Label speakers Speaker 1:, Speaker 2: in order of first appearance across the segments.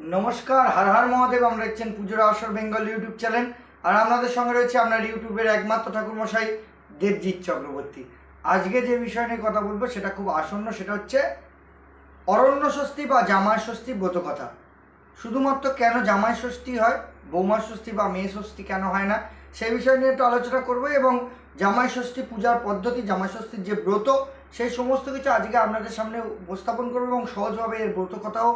Speaker 1: নমস্কার, হার হার মহাদেব, আমরা দেখছেন পুজোর আসর বেঙ্গল ইউটিউব চ্যানেল। আর আপনাদের সঙ্গে রয়েছে আপনার ইউটিউবের একমাত্র ঠাকুরমশাই, দেবজিৎ চক্রবর্তী। আজকে যে বিষয় নিয়ে কথা বলব, সেটা খুব আসন্ন, সেটা হচ্ছে অরণ্য ষষ্ঠী বা জামাই ষষ্ঠী ব্রত কথা। শুধুমাত্র কেন জামাই ষষ্ঠী হয় বৌমা ষষ্ঠী বা মেয়ে ষষ্ঠী কেন হয় না, সেই বিষয় নিয়ে একটু আলোচনা করব এবং জামাই ষষ্ঠী পূজার পদ্ধতি, জামাই ষষ্ঠীর যে ব্রত, সেই সমস্ত কিছু আজকে আপনাদের সামনে উপস্থাপন করব এবং সহজভাবে এর ব্রত কথাও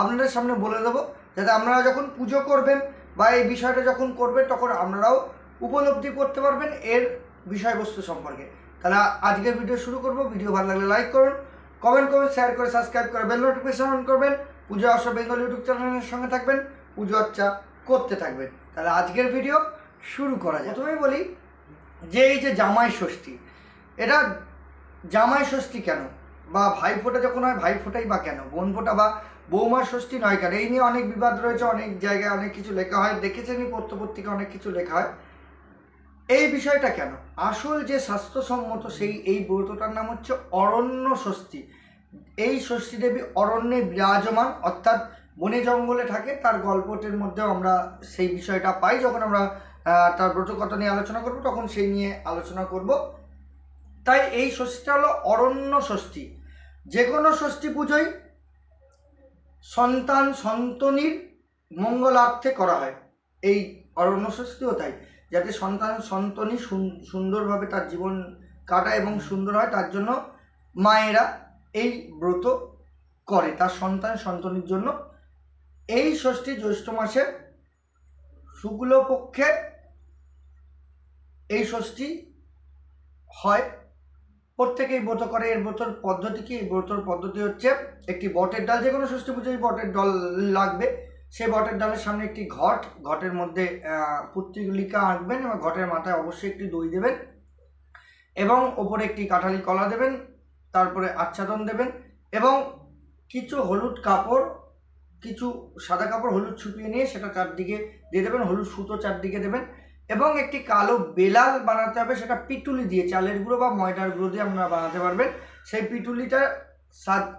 Speaker 1: আপনাদের সামনে বলে দেবো, যাতে আপনারা যখন পুজো করবেন বা এই বিষয়টা যখন করবেন, তখন আপনারাও উপলব্ধি করতে পারবেন এর বিষয়বস্তু সম্পর্কে। তাহলে আজকের ভিডিও শুরু করব। ভিডিও ভালো লাগলে লাইক করুন কমেন্ট করুন শেয়ার করে সাবস্ক্রাইব করে বেল নোটিফিকেশন অন করবেন। পুজো আসা বেঙ্গল ইউটিউব চ্যানেলের সঙ্গে থাকবেন, পুজো আর্চা করতে থাকবেন। তাহলে আজকের ভিডিও শুরু করা যায় প্রথমেই বলি যে এই যে জামাই ষষ্ঠী, এটা জামাই ষষ্ঠী কেন? বা ভাই ফোঁটা যখন হয় ভাই ফোঁটাই বা কেন? বোন ফোঁটা বা বৌমার ষষ্ঠী নয় কেন? এই নিয়ে অনেক বিবাদ রয়েছে, অনেক জায়গায় অনেক কিছু লেখা হয়। দেখেছেনই পত্রপত্রিকা অনেক কিছু লেখা হয়। এই বিষয়টা কেন? আসল যে স্বাস্থ্যসম্মত সেই, এই ব্রতটার নাম হচ্ছে অরণ্য ষষ্ঠী। এই ষষ্ঠী দেবী অরণ্যে বিরাজমান, অর্থাৎ বনে জঙ্গলে থাকে। তার গল্পটির মধ্যেও আমরা সেই বিষয়টা পাই। যখন আমরা তার ব্রতকথা নিয়ে আলোচনা করব, তখন সেই নিয়ে আলোচনা করব। তাই এই ষষ্ঠীটা হলো অরণ্য ষষ্ঠী। যে কোনো ষষ্ঠী পুজোই সন্তান সন্তনির মঙ্গলার্থে করা হয়। এই অরণ্য তাই, যাতে সন্তান সন্তনি সুন- সুন্দরভাবে তার জীবন কাটায় এবং সুন্দর হয়, তার জন্য মায়েরা এই ব্রত করে, তার সন্তান সন্তনির জন্য। এই ষষ্ঠী জ্যৈষ্ঠ মাসে শুক্লপক্ষে এই ষষ্ঠী হয়। প্রত্যেকেই ব্রত করে এর ব্রতর পদ্ধতি কি? এই ব্রতর পদ্ধতি হচ্ছে একটি বটের ডাল যে কোনো ষষ্ঠী পুজোয় বটের ডাল লাগবে। সেই বটের ডালের সামনে একটি ঘট ঘটের মধ্যে আহ, পুত্রিলিকা আঁকবেন এবং ঘটের মাথায় অবশ্যই একটি দই দেবেন এবং ওপরে একটি কাঁঠালি কলা দেবেন তারপরে আচ্ছাদন দেবেন এবং কিছু হলুদ কাপড় কিছু সাদা কাপড় হলুদ ছুপিয়ে নিয়ে সেটা চারদিকে দিয়ে দেবেন হলুদ সুতো চারদিকে দেবেন। এবং একটি কালো বেলাল বানাতে হবে, সেটা পিটুলি দিয়ে, চালের গুঁড়ো বা ময়দার গুঁড়ো দিয়ে আপনারা বানাতে পারবেন। সেই পিটুলিটা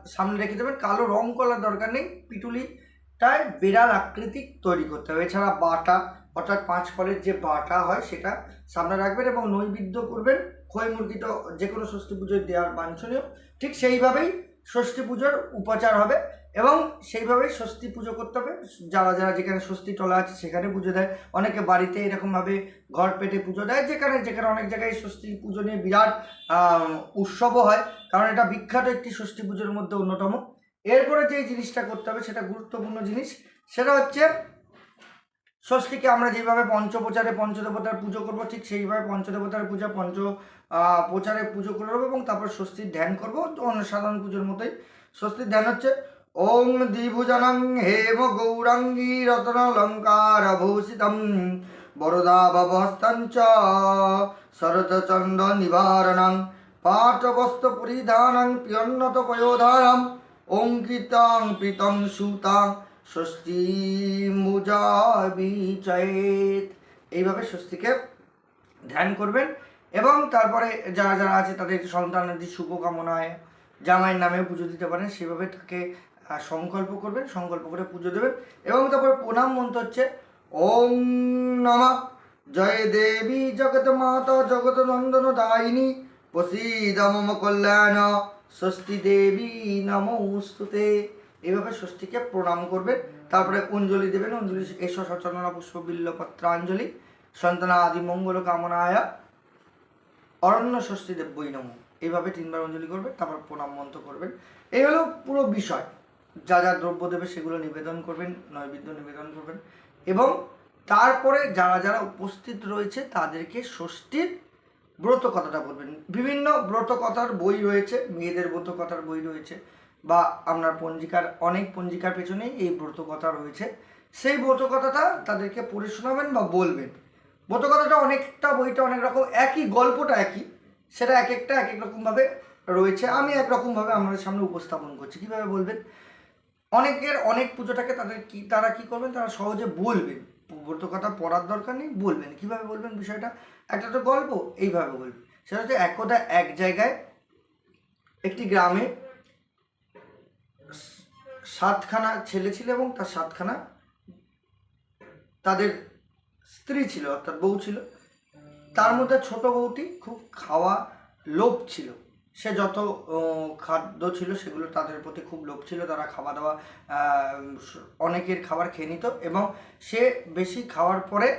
Speaker 1: সামনে রেখে দেবেন। কালো রং করার দরকার নেই, পিটুলিটায় বেড়াল আকৃতি তৈরি করতে হবে। এছাড়া বাটা, অর্থাৎ পাঁচ ফলের যে বাটা হয়, সেটা সামনে রাখবেন এবং নৈবেদ্য করবেন। খই মুরগিটা যে কোনো ষষ্ঠী পুজোয় দেওয়ার বাঞ্ছনীয়। ঠিক সেইভাবেই ষষ্ঠী পুজোর উপাচার হবে। এবং সেইভাবেই ষষ্ঠী পুজো করতে হবে। যারা যারা যেখানে ষষ্ঠী টলা আছে সেখানে পুজো দেয়। অনেকে বাড়িতে এরকমভাবে ঘর পেটে পুজো দেয়, যেখানে যেখানে অনেক জায়গায় ষষ্ঠী পুজো নিয়ে বিরাট উৎসবও হয়। কারণ এটা বিখ্যাত একটি ষষ্ঠী পুজোর মধ্যে অন্যতম। এরপরে যে জিনিসটা করতে হবে সেটা গুরুত্বপূর্ণ জিনিস, সেটা হচ্ছে ষষ্ঠীকে আমরা যেভাবে পঞ্চপ্রচারে পঞ্চদেবতার পুজো করব, ঠিক সেইভাবে পঞ্চদেবতার পূজা, পঞ্চ প্রচারে পুজো করে করব এবং তারপর ষষ্ঠীর ধ্যান করব। অন্য সাধারণ পুজোর মতোই ষষ্ঠীর ধ্যান হচ্ছে ওং দ্বিভুজনং হেম গৌরাঙ্গী রত্নালঙ্কার ভূষিতম বরদা শরৎচন্দ্র নিবারণং পাঠবস্ত পরিধানং পিয়ন্নত পয়োধারম অঙ্কিতাং প্রীতং সুতাং ষষ্ঠী মুজা বিচয়েত এইভাবে ষষ্ঠীকে ধ্যান করবেন এবং তারপরে যারা যারা আছে তাদের সন্তানাদি শুভকামনায় জামাইয়ের নামে পুজো দিতে পারেন। সেভাবে তাকে আহ, সংকল্প করবেন সংকল্প করে পুজো দেবেন এবং তারপরে প্রণাম মন্ত্র হচ্ছে ওম নমঃ। জয় দেবী জগৎ মাতা জগৎ নন্দন দায়িনী। প্রসীদ মম কল্যাণ। ষষ্ঠী দেবী নমস্তুতে এইভাবে ষষ্ঠীকে প্রণাম করবেন। তারপরে অঞ্জলি দেবেন। অঞ্জলি এস সচন্দনা পুষ্প বিল্লপত্রাঞ্জলি সন্তানা আদি মঙ্গল কামনায় অরণ্য ষষ্ঠী দেব্যই নম। এইভাবে তিনবার অঞ্জলি করবেন তারপর প্রণাম মন্ত্র করবেন। এই হলো পুরো বিষয়। যা যা দ্রব্য দেবে সেগুলো নিবেদন করবেন, নৈবেদ্য নিবেদন করবেন। এবং তারপরে যারা যারা উপস্থিত রয়েছে তাদেরকে ষষ্ঠীর ব্রত কথাটা বলবেন। বিভিন্ন ব্রত কথার বই রয়েছে, মেয়েদের ব্রত কথার বই রয়েছে, বা আপনার পঞ্জিকার অনেক পঞ্জিকার পেছনেই এই ব্রত কথা রয়েছে। সেই ব্রত কথাটা তাদেরকে পড়ে শোনাবেন বা বলবেন। ব্রত কথাটা অনেকটা বইটা অনেক রকম, একই গল্পটা একই, সেটা এক একটা এক এক রকমভাবে রয়েছে। আমি একরকমভাবে আমাদের সামনে উপস্থাপন করছি। কীভাবে বলবেন? অনেকের অনেক পুজোটাকে তাদের কি, তারা কি করবেন? তারা সহজে বলবেন। ব্রত কথা পড়ার দরকার নেই, বলবেন। কীভাবে বলবেন বিষয়টা? একটা তো গল্প, এইভাবে বলবেন। সেটা হচ্ছে একদা এক জায়গায়, একটি গ্রামে সাতখানা ছেলে ছিল এবং তার সাতখানা তাদের স্ত্রী ছিল, অর্থাৎ বউ ছিল। তার মধ্যে ছোট বউটি খুব খাওয়া লোভ ছিল। সে যত খাদ্য ছিল সেগুলো তাদের প্রতি খুব লোভ ছিল। তারা খাওয়া দাওয়া অনেকের খাবার খেয়ে নিত এবং সে বেশি খাওয়ার পরে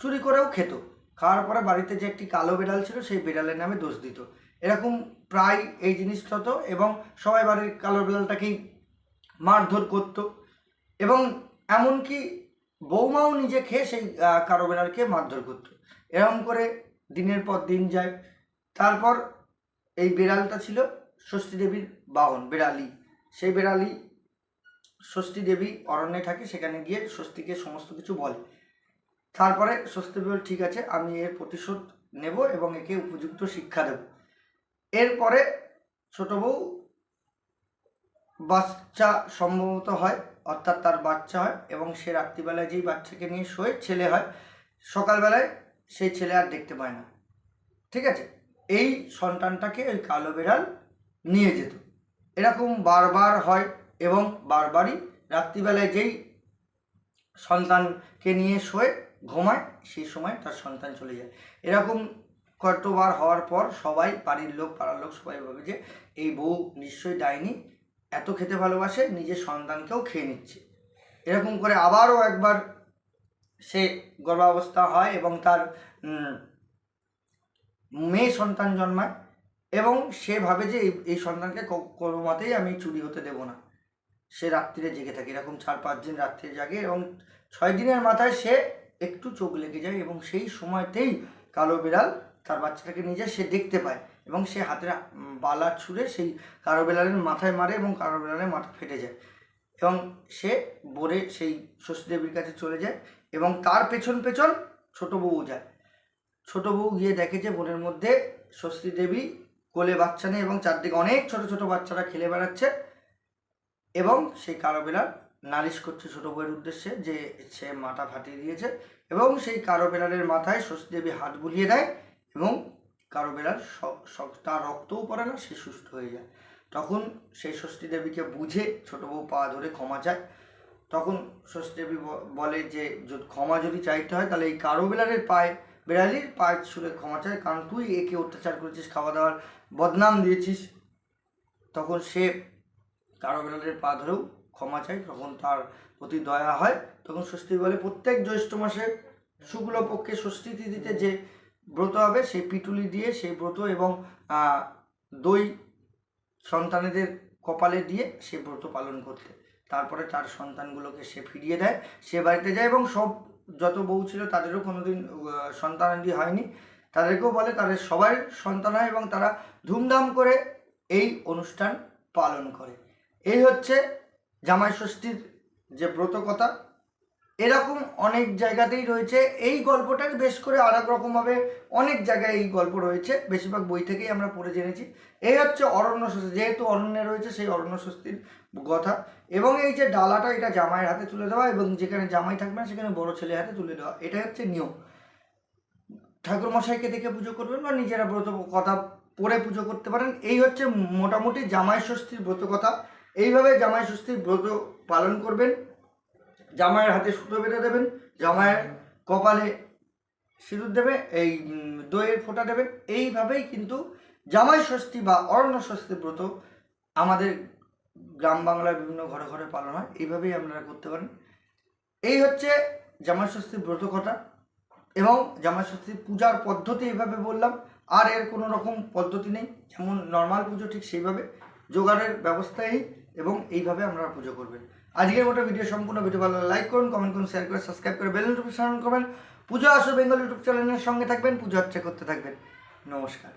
Speaker 1: চুরি করেও খেত। খাওয়ার পরে বাড়িতে যে একটি কালো বিড়াল ছিল সেই বিড়ালের নামে দোষ দিত। এরকম প্রায় এই জিনিসটা হতো এবং সবাই বাড়ির কালো বিড়ালটাকেই মারধর করতো এবং এমনকি বৌমাও নিজে খেয়ে সেই কালো বিড়ালকে মারধর করতো। এরকম করে দিনের পর দিন যায়। তারপর এই বিড়ালটা ছিল ষষ্ঠী দেবীর বাহন, বিড়ালি। সেই বিড়ালি ষষ্ঠী দেবী অরণ্যে থাকে, সেখানে গিয়ে ষষ্ঠীকে সমস্ত কিছু বলে। তারপরে ষষ্ঠী বল, ঠিক আছে, আমি এর প্রতিশোধ নেব এবং একে উপযুক্ত শিক্ষা দেব। এরপরে ছোট বউ বাচ্চা সম্ভবত হয়, অর্থাৎ তার বাচ্চা হয় এবং সে রাত্রিবেলায় যেই বাচ্চাকে নিয়ে শোয়, ছেলে হয়, সকালবেলায় সেই ছেলে আর দেখতে পায় না। ঠিক আছে? এই সন্তানটাকে ওই কালো বিড়াল নিয়ে যেত। এরকম বারবার হয় এবং বারবারই রাত্রিবেলায় যেই সন্তানকে নিয়ে শোয়ে, ঘুমায়, সেই সময় তার সন্তান চলে যায়। এরকম কতবার হওয়ার পর সবাই, বাড়ির লোক, পাড়ার লোক সবাই ভাবে যে এই বউ নিশ্চয়ই ডাইনি, এত খেতে ভালোবাসে, নিজের সন্তানকেও খেয়ে নিচ্ছে। এরকম করে আবারও একবার সে গর্ভাবস্থা হয় এবং তার মেয়ে সন্তান জন্মায় এবং সে ভাবে যে এই- সন্তানকে কোনো মতেই আমি চুরি হতে দেব না। সে রাত্রিরে জেগে থাকে, এরকম চার পাঁচ দিন রাত্রে জাগে এবং ছয় দিনের মাথায় সে একটু চোখ লেগে যায় এবং সেই সময়তেই কালো বিড়াল তার বাচ্চাটাকে নিয়ে সে দেখতে পায় এবং সে হাতের বালা ছুঁড়ে সেই কালো বিড়ালের মাথায় মারে এবং কালো বিড়ালের মাথা ফেটে যায় এবং সে বোরে সেই ষষ্ঠী দেবীর কাছে চলে যায় এবং তার পেছন পেছন ছোট বউ যায়। ছোট বউ গিয়ে দেখে যে বোনের মধ্যে ষষ্ঠী দেবী, কোলে বাচ্চা নেই এবং চারদিকে অনেক ছোট ছোট বাচ্চারা খেলে বেড়াচ্ছে এবং সেই বিড়াল নালিশ করছে ছোট বউয়ের উদ্দেশ্যে যে সে মাথা ফাটিয়ে দিয়েছে এবং সেই কালো বিড়ালের মাথায় ষষ্ঠী দেবী হাত বুলিয়ে দেয় এবং স- তার রক্তও পড়ে না, সে সুস্থ হয়ে যায়। তখন সেই ষষ্ঠী দেবীকে বুঝে ছোট বউ পা ধরে ক্ষমা চায়। তখন ষষ্ঠী দেবী বলে যে ক্ষমা যদি চাইতে হয় তাহলে এই কারও বিড়ালের পায়ে বিড়ালির পায়ে ছুঁড়ে ক্ষমা চায়, কারণ তুই একে অত্যাচার করেছিস খাওয়া দাওয়ার বদনাম দিয়েছিস। তখন সে কারও বিড়ালের পা ধরেও ক্ষমা চায় তখন তার প্রতি দয়া হয়। তখন ষষ্ঠী বলে, প্রত্যেক জ্যৈষ্ঠ মাসে শুক্ল পক্ষে ষষ্ঠী তিথিতে যে ব্রত হবে, সেই পিটুলি দিয়ে, সেই ব্রত এবং দই সন্তানেদের কপালে দিয়ে সে ব্রত পালন করতে। তারপরে তার সন্তানগুলোকে সে ফিরিয়ে দেয়, সে বাড়িতে যায় এবং সব যত বউ ছিল তাদেরও কোনোদিন সন্তানাদি হয়নি। তাদেরকেও বলে তাদের সবাই সন্তান হয় এবং তারা ধুমধাম করে এই অনুষ্ঠান পালন করে। এই হচ্ছে জামাই ষষ্ঠীর যে ব্রত কথা এরকম অনেক জায়গাতেই রয়েছে। এই গল্পটার বেশ করে আর এক রকমভাবে অনেক জায়গায় এই গল্প রয়েছে। বেশিরভাগ বই থেকেই আমরা পড়ে জেনেছি। এই হচ্ছে অরণ্য স্বস্তি। যেহেতু অরণ্যে রয়েছে, সেই অরণ্য স্বস্তির কথা। এবং এই যে ডালাটা, এটা জামাইয়ের হাতে তুলে দেওয়া এবং যেখানে জামাই থাকবে না, সেখানে বড় ছেলের হাতে তুলে দেওয়া। এটা হচ্ছে নিয়ম। ঠাকুর মশাইকে দেখে পুজো করবেন বা নিজেরা ব্রত কথা পড়ে পুজো করতে পারেন। এই হচ্ছে মোটামুটি জামাই ষষ্ঠীর ব্রত কথা। এইভাবে জামাই ষষ্ঠীর ব্রত পালন করবেন। জামাইয়ের হাতে সুতো বেঁধে দেবেন, জামাইয়ের কপালে সিঁদুর দেবে, এই দইয়ের ফোঁটা দেবেন এইভাবেই কিন্তু জামাই ষষ্ঠী বা অরণ্য ষষ্ঠী ব্রত আমাদের গ্রাম বাংলার বিভিন্ন ঘরে ঘরে পালন হয়। এইভাবেই আপনারা করতে পারেন। এই হচ্ছে জামাই ষষ্ঠীর ব্রত কথা এবং জামাই ষষ্ঠীর পূজার পদ্ধতি এইভাবে বললাম। আর এর কোনো রকম পদ্ধতি নেই। যেমন নর্মাল পুজো ঠিক সেইভাবে। জোগাড়ের ব্যবস্থাই এবং এইভাবে আপনারা পুজো করবেন। আজকের মতো ভিডিও সম্পূর্ণ ভিডিও ভালো লাইক করুন কমেন্ট করুন শেয়ার করে সাবস্ক্রাইব করে বেল নোটিফিকেশন করবেন। পুজো আসো বেঙ্গল ইউটিউব চ্যানেলের সঙ্গে থাকবেন, পুজো হচ্ছে করতে থাকবেন। নমস্কার।